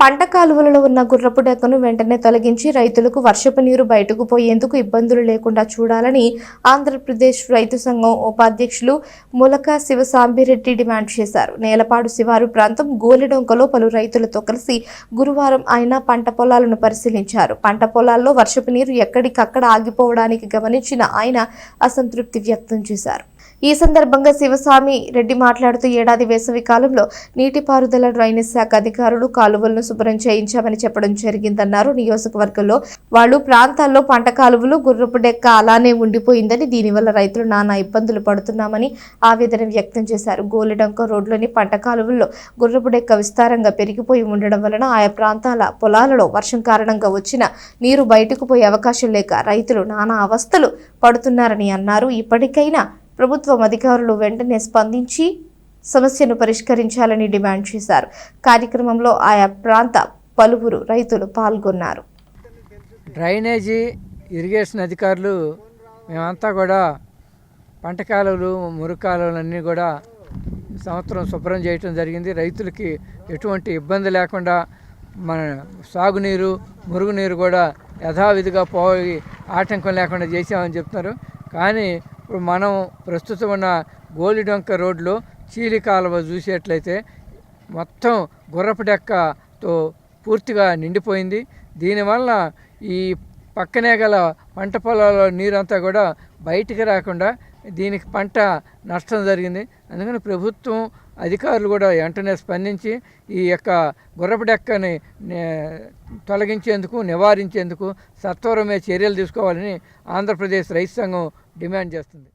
పంట కాలువలలో ఉన్న గుర్రపు డెక్కను వెంటనే తొలగించి రైతులకు వర్షపు నీరు బయటకు పోయేందుకు ఇబ్బందులు లేకుండా చూడాలని ఆంధ్రప్రదేశ్ రైతు సంఘం ఉపాధ్యక్షులు ములక శివసాంబిరెడ్డి డిమాండ్ చేశారు. నేలపాడు శివారు ప్రాంతం గోలిడొంకలో పలు రైతులతో కలిసి గురువారం ఆయన పంట పొలాలను పరిశీలించారు. పంట పొలాల్లో వర్షపు నీరు ఎక్కడికక్కడ ఆగిపోవడానికి గమనించిన ఆయన అసంతృప్తి వ్యక్తం చేశారు. ఈ సందర్భంగా శివస్వామి రెడ్డి మాట్లాడుతూ ఏడాది వేసవి కాలంలో నీటిపారుదల డ్రైనేజ్ శాఖ అధికారులు కాలువలను శుభ్రం చేయించామని చెప్పడం జరిగిందన్నారు. నియోజకవర్గంలో వాళ్ళు ప్రాంతాల్లో పంట కాలువలు గుర్రపు డెక్క అలానే ఉండిపోయిందని దీనివల్ల రైతులు నానా ఇబ్బందులు పడుతున్నామని ఆవేదన వ్యక్తం చేశారు. గోలిడంక రోడ్లోని పంట కాలువల్లో గుర్రపు డెక్క విస్తారంగా పెరిగిపోయి ఉండడం వలన ఆయా ప్రాంతాల పొలాలలో వర్షం కారణంగా వచ్చిన నీరు బయటకు పోయే అవకాశం లేక రైతులు నానా అవస్థలు పడుతున్నారని అన్నారు. ఇప్పటికైనా ప్రభుత్వం అధికారులు వెంటనే స్పందించి సమస్యను పరిష్కరించాలని డిమాండ్ చేశారు. కార్యక్రమంలో ఆయా ప్రాంత పలువురు రైతులు పాల్గొన్నారు. డ్రైనేజీ ఇరిగేషన్ అధికారులు మేమంతా కూడా పంట కాలువలు మురుగు అన్నీ కూడా సంవత్సరం శుభ్రం చేయటం జరిగింది. రైతులకి ఎటువంటి ఇబ్బంది లేకుండా మన సాగునీరు మురుగునీరు కూడా యథావిధిగా పోయి ఆటంకం లేకుండా చేసామని చెప్తున్నారు. కానీ ఇప్పుడు మనం ప్రస్తుతం ఉన్న గోలిడొంక రోడ్లో చీలి కాలువ చూసేట్లయితే మొత్తం గుర్రపు డెక్కతో పూర్తిగా నిండిపోయింది. దీనివల్ల ఈ పక్కనే గల పంట పొలాల్లో నీరంతా కూడా బయటికి రాకుండా దీనికి పంట నష్టం జరిగింది. అందుకని ప్రభుత్వం అధికారులు కూడా వెంటనే స్పందించి ఈ యొక్క గుర్రపు డెక్కని నే- తొలగించేందుకు నివారించేందుకు సత్వరమే చర్యలు తీసుకోవాలని ఆంధ్రప్రదేశ్ రైతు సంఘం డిమాండ్ చేస్తుంది.